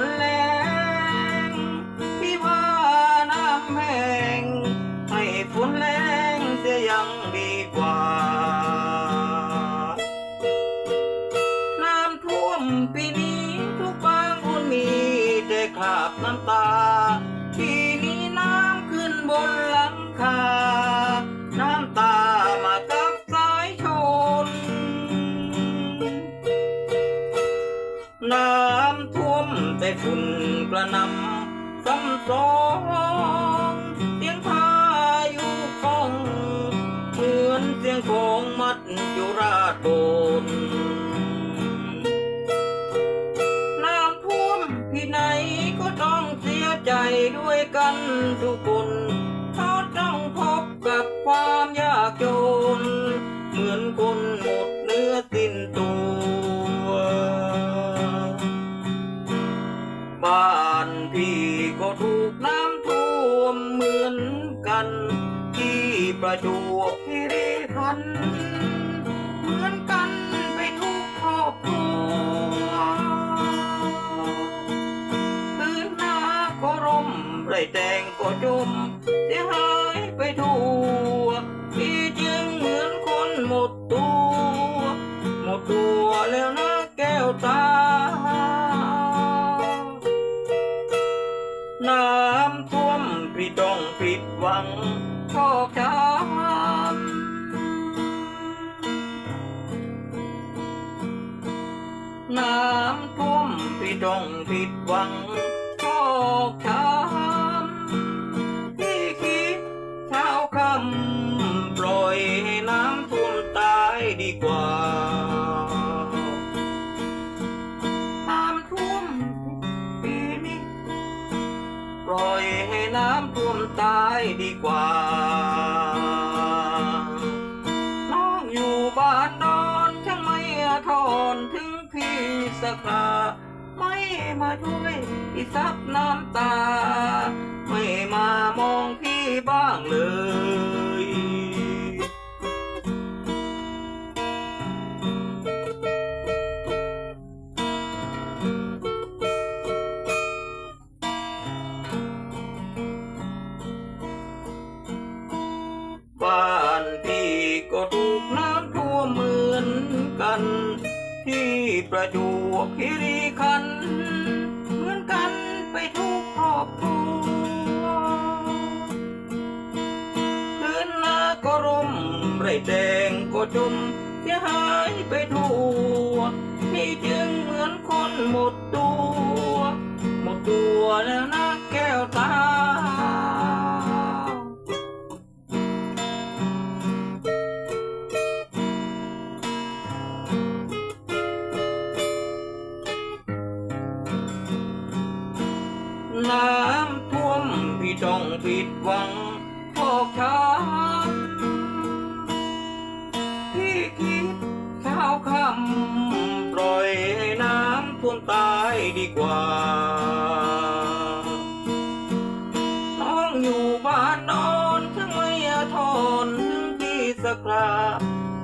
นแรงพี่ว่าน้ำแห้งให้ฝนแรงเสียยังดีกว่า น้ำท่วมปีนี้ทุกบ้านคุณมีแต่คาบน้ำ น้ำท่วมแต่ฝุ่นกระนำซ้ำซ้องเสียงพายุคองเหมือนเสียงของมัดจุราชนน้ำท่วมที่ไหนก็ต้องเสียใจด้วยกันทุกคนเพราะต้องพบกับความยากจน เหมือนคนหมดเนื้อสิ้นตัว นที่ประจวบคีรีขันธ์ ท่วมพี่ต้องผิดหวังชอกช้ำน้ำท่วมพี่ต้องผิดหวังชคช้ำ มตายดีกว่า น้องอยู่บ้านนอนช่างไม่ทอนถึงพี่สักคราไม่มาช่วยพี่ซับน้ำตา ไม่มามองพี่บ้างเลย ที่ประจวบคีรีขันธ์เหมือนกันไปทุกครอบครัวพื้นนาก็ร่มไรแดงก็จมเสียหายไปทั่วพี่จึงเหมือนคนหมดตัว น้ำท่วมพี่ต้องผิดหวังพอกช้ำพี่คิดเช้าคำปล่อยให้น้ำท่วมตายดีกว่า น้องอยู่บ้านนอนช่างไม่ทนถึงพี่สักครา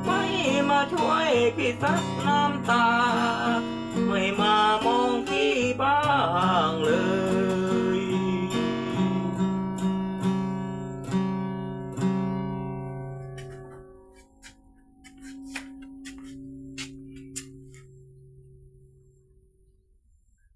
ไม่มาช่วยพี่ซักน้ำตา